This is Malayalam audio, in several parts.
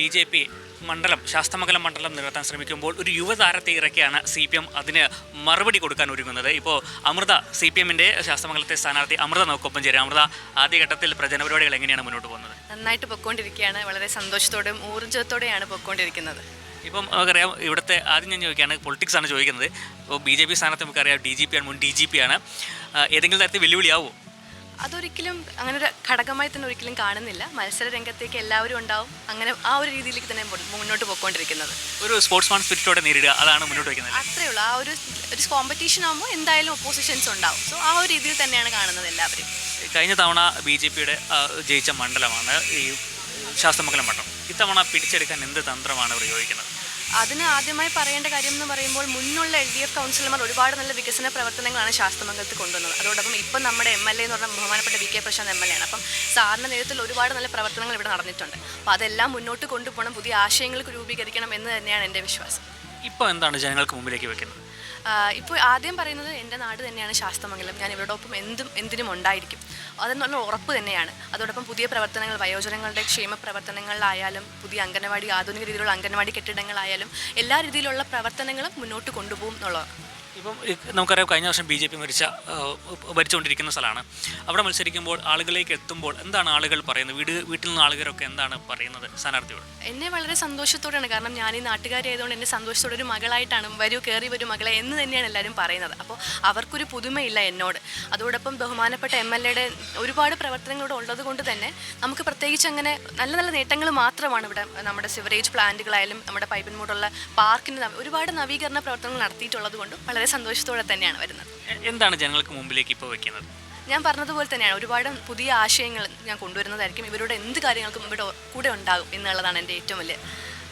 ബി ജെ പി മണ്ഡലം ശാസ്തമംഗലം മണ്ഡലം നികത്താൻ ശ്രമിക്കുമ്പോൾ ഒരു യുവതാരത്തെ ഇറക്കിയാണ് സി പി എം. അതിന് മറുപടി കൊടുക്കാൻ ഒരുങ്ങുന്നത്. ഇപ്പോൾ അമൃത സി പി എമ്മിന്റെ ശാസ്തമംഗലത്തെ സ്ഥാനാർത്ഥി അമൃത നമുക്കൊപ്പം ചേരും. അമൃത ആദ്യഘട്ടത്തിൽ പ്രചരണ പരിപാടികൾ എങ്ങനെയാണ് മുന്നോട്ട് പോകുന്നത്? നന്നായിട്ട് പൊയ്ക്കൊണ്ടിരിക്കുകയാണ് വളരെ സന്തോഷത്തോടെയും ഊർജത്തോടെയാണ് പൊയ്ക്കൊണ്ടിരിക്കുന്നത് ഇപ്പം നമുക്കറിയാം ഇവിടുത്തെ ആദ്യം ഞാൻ ചോദിക്കുകയാണ് പൊളിറ്റിക്സ് ആണ് ചോദിക്കുന്നത്. ഇപ്പോൾ ബി ജെ പി സ്ഥാനത്ത് നമുക്കറിയാം ഡി ജി പി ആണ് മുൻ ഡി ജി പി ആണ്. ഏതെങ്കിലും തരത്തിൽ വെല്ലുവിളിയാവോ അതൊരിക്കലും അങ്ങനെ ഒരു ഘടകമായി തന്നെ ഒരിക്കലും കാണുന്നില്ല. മത്സര രംഗത്തേക്ക് എല്ലാവരും ഉണ്ടാവും. അങ്ങനെ ആ ഒരു രീതിയിലേക്ക് തന്നെ മുന്നോട്ട് പോയിക്കൊണ്ടിരിക്കുന്നത്. ഒരു സ്പോർട്സ്മാൻ സ്പിരിറ്റോടെ നേരിടുക അതാണ് മുന്നോട്ട് വയ്ക്കുന്നത് അത്രേ ഉള്ളൂ. ആ ഒരു ഒരു കോമ്പറ്റീഷൻ ആകുമ്പോൾ എന്തായാലും ഒപ്പോസിഷൻസ് ഉണ്ടാവും. സോ ആ ഒരു രീതിയിൽ തന്നെയാണ് കാണുന്നത് എല്ലാവരും. കഴിഞ്ഞ തവണ ബി ജെ പിയുടെ ജയിച്ച മണ്ഡലമാണ് ഈ ശാസ്തമംഗലം മണ്ഡലം. ഇത്തവണ പിടിച്ചെടുക്കാൻ എന്ത് തന്ത്രമാണ് പ്രയോഗിക്കുന്നത്? അതിന് ആദ്യമായി പറയേണ്ട കാര്യം എന്ന് പറയുമ്പോൾ മുന്നുള്ള എൽ ഡി എഫ് കൗൺസിലർമാർ ഒരുപാട് നല്ല വികസന പ്രവർത്തനങ്ങളാണ് ശാസ്ത്രമംഗലത്ത് കൊണ്ടുവന്നത്. അതോടൊപ്പം ഇപ്പം നമ്മുടെ എം എൽ എ എന്ന് പറഞ്ഞാൽ ബഹുമാനപ്പെട്ട V K Prashanth M L A ആണ്. അപ്പം സാറിന്റെ നേതൃത്വത്തിൽ ഒരുപാട് നല്ല പ്രവർത്തനങ്ങൾ ഇവിടെ നടന്നിട്ടുണ്ട്. അപ്പോൾ അതെല്ലാം മുന്നോട്ട് കൊണ്ടുപോകണം പുതിയ ആശയങ്ങൾക്ക് രൂപീകരിക്കണം എന്ന് തന്നെയാണ് എന്റെ വിശ്വാസം. ഇപ്പോൾ എന്താണ് ജനങ്ങൾക്ക് മുമ്പിലേക്ക് വെക്കുന്നത്? ഇപ്പോൾ ആദ്യം പറയുന്നത് എന്റെ നാട് തന്നെയാണ് ശാസ്ത്രമംഗലം ഞാൻ ഇവരോടൊപ്പം എന്തും എന്തിനും ഉണ്ടായിരിക്കും. അതെന്നുള്ള ഉറപ്പ് തന്നെയാണ്. അതോടൊപ്പം പുതിയ പ്രവർത്തനങ്ങൾ വയോജനങ്ങളുടെ ക്ഷേമ പ്രവർത്തനങ്ങളിലായാലും പുതിയ അംഗനവാടി ആധുനിക രീതിയിലുള്ള അംഗനവാടി കെട്ടിടങ്ങളായാലും എല്ലാ രീതിയിലുള്ള പ്രവർത്തനങ്ങളും മുന്നോട്ട് കൊണ്ടുപോകും എന്നുള്ളതാണ്. ഇപ്പം നമുക്കറിയാം കഴിഞ്ഞ വർഷം ബി ജെ പി മരിച്ച ഭരിച്ചുകൊണ്ടിരിക്കുന്ന സ്ഥലമാണ്. അവിടെ മത്സരിക്കുമ്പോൾ ആളുകളിലേക്ക് എത്തുമ്പോൾ എന്താണ് ആളുകൾ പറയുന്നത്? വീട് വീട്ടിൽ നിന്ന് ആളുകളൊക്കെ എന്താണ് പറയുന്നത് സ്ഥാനാർത്ഥിയോട്? എന്നെ വളരെ സന്തോഷത്തോടെയാണ്. കാരണം ഞാൻ ഈ നാട്ടുകാരായതുകൊണ്ട് എന്നെ സന്തോഷത്തോടെ ഒരു മകളായിട്ടാണ്. വരൂ കയറി വരൂ മകളെ. എന്ന് തന്നെയാണ് എല്ലാവരും പറയുന്നത്. അപ്പോൾ അവർക്കൊരു പുതുമയില്ല എന്നോട്. അതോടൊപ്പം ബഹുമാനപ്പെട്ട എം എൽ എയുടെ ഒരുപാട് പ്രവർത്തനങ്ങളോട് ഉള്ളത് കൊണ്ട് തന്നെ നമുക്ക് പ്രത്യേകിച്ച് അങ്ങനെ നല്ല നല്ല നേട്ടങ്ങൾ മാത്രമാണ് ഇവിടെ നമ്മുടെ സിവറേജ് പ്ലാന്റുകളായാലും നമ്മുടെ പൈപ്പിൻ മൂടുള്ള പാർക്കിന് ഒരുപാട് നവീകരണ പ്രവർത്തനങ്ങൾ നടത്തിയിട്ടുള്ളത് കൊണ്ടും വളരെ സന്തോഷത്തോടെ തന്നെയാണ് വരുന്നത്. എന്താണ് ജനങ്ങൾക്ക് മുമ്പിലേക്ക് ഇപ്പോൾ വെക്കുന്നത്? ഞാൻ പറഞ്ഞതുപോലെ തന്നെയാണ് ഒരുപാട് പുതിയ ആശയങ്ങൾ ഞാൻ കൊണ്ടുവരുന്നതായിരിക്കും. ഇവരുടെ എന്ത് കാര്യങ്ങൾക്കും ഇവിടെ കൂടെ ഉണ്ടാകും എന്നുള്ളതാണ് എന്റെ ഏറ്റവും വലിയ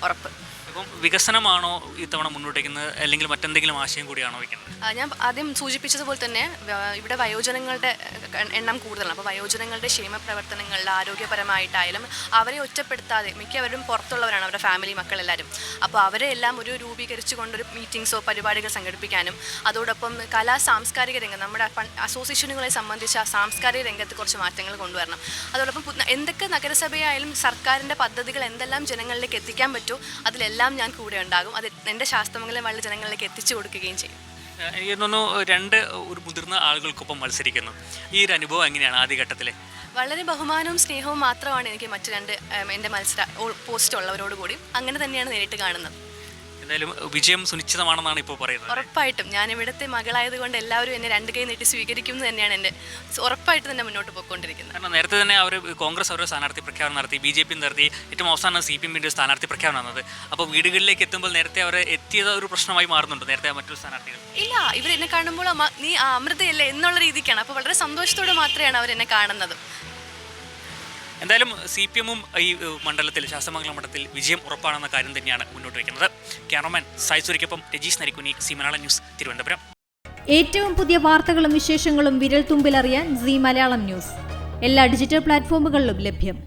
ഉറപ്പ്. അപ്പം വികസനമാണോ ഇത്തവണ മുന്നോട്ടേക്കുന്നത്? അല്ലെങ്കിൽ മറ്റെന്തെങ്കിലും ആശയം കൂടിയാണോ വയ്ക്കുന്നത് ഞാൻ ആദ്യം സൂചിപ്പിച്ചതുപോലെ തന്നെ ഇവിടെ വയോജനങ്ങളുടെ എണ്ണം കൂടുതലാണ്. അപ്പോൾ വയോജനങ്ങളുടെ ക്ഷേമ പ്രവർത്തനങ്ങളിൽ ആരോഗ്യപരമായിട്ടായാലും അവരെ ഒറ്റപ്പെടുത്താതെ മിക്കവരും പുറത്തുള്ളവരാണ് അവരുടെ ഫാമിലി മക്കളെല്ലാവരും അപ്പോൾ അവരെ എല്ലാം ഒരു രൂപീകരിച്ചു കൊണ്ടൊരു മീറ്റിംഗ്സോ പരിപാടികൾ സംഘടിപ്പിക്കാനും അതോടൊപ്പം കലാ സാംസ്കാരിക രംഗം നമ്മുടെ അസോസിയേഷനുകളെ സംബന്ധിച്ച ആ സാംസ്കാരിക രംഗത്ത് കുറച്ച് മാറ്റങ്ങൾ കൊണ്ടുവരണം. അതോടൊപ്പം എന്തൊക്കെ നഗരസഭയായാലും സർക്കാരിന്റെ പദ്ധതികൾ എന്തെല്ലാം ജനങ്ങളിലേക്ക് എത്തിക്കാൻ പറ്റുമോ അതിലെല്ലാം ഞാൻ കൂടെ ഉണ്ടാകും. അത് എന്റെ ശാസ്ത്രമംഗലം വള്ളി ജനങ്ങളിലേക്ക് എത്തിച്ചു കൊടുക്കുകയും ചെയ്യും. എനിക്ക് തോന്നുന്നു രണ്ട് ഒരു മുതിർന്ന ആളുകൾക്കൊപ്പം മത്സരിക്കുന്നു. ഈ ഒരു അനുഭവം എങ്ങനെയാണ് ആദ്യഘട്ടത്തിൽ വളരെ ബഹുമാനവും സ്നേഹവും മാത്രമാണ് എനിക്ക് മറ്റു രണ്ട് എന്റെ മത്സര പോസ്റ്റ് ഉള്ളവരോട് കൂടി അങ്ങനെ തന്നെയാണ് നേരിട്ട് കാണുന്നത്. എന്തായാലും വിജയം സുനിശ്ചിതമാണെന്നാണ് ഇപ്പോൾ പറയുന്നത് ഉറപ്പായിട്ടും. ഞാൻ ഇവിടുത്തെ മകളായതുകൊണ്ട് എല്ലാവരും എന്നെ രണ്ട് കൈ നീട്ടി സ്വീകരിക്കും എന്ന് തന്നെയാണ് എന്റെ ഉറപ്പായിട്ട് തന്നെ മുന്നോട്ട് പോയിക്കൊണ്ടിരിക്കുന്നത്. കാരണം നേരത്തെ തന്നെ അവർ കോൺഗ്രസ് അവരുടെ സ്ഥാനാർത്ഥി പ്രഖ്യാപനം നടത്തി ബി ജെ പി നടത്തി ഏറ്റവും അവസാനം സി പി എമ്മിന്റെ സ്ഥാനാർത്ഥി പ്രഖ്യാപനം നടന്നത്. അപ്പോൾ വീടുകളിലേക്ക് എത്തുമ്പോൾ നേരത്തെ അവർ എത്തിയത് ഒരു പ്രശ്നമായി മാറുന്നുണ്ട്? നേരത്തെ മറ്റൊരു സ്ഥാനാർത്ഥികൾ? ഇല്ല ഇവർ എന്നെ കാണുമ്പോൾ നീ അമൃതയല്ലേ എന്നുള്ള രീതിക്കാണ്. അപ്പോൾ വളരെ സന്തോഷത്തോടെ മാത്രമാണ് അവർ എന്നെ കാണുന്നത്. എന്തായാലും സി പി എമ്മും ഈ മണ്ഡലത്തിൽ ശാസ്ത്രമംഗലം മണ്ഡലത്തിൽ വിജയം ഉറപ്പാണെന്ന കാര്യം തന്നെയാണ് മുന്നോട്ട് വയ്ക്കുന്നത് ക്യാമറമാൻ സായ്സൂരിക്കൊപ്പം രജീഷ് നരിക്കുനി സി മലയാളം ന്യൂസ് തിരുവനന്തപുരം. ഏറ്റവും പുതിയ വാർത്തകളും വിശേഷങ്ങളും വിരൽ തുമ്പിലറിയാൻ സി മലയാളം ന്യൂസ്. എല്ലാ ഡിജിറ്റൽ പ്ലാറ്റ്ഫോമുകളിലും ലഭ്യം.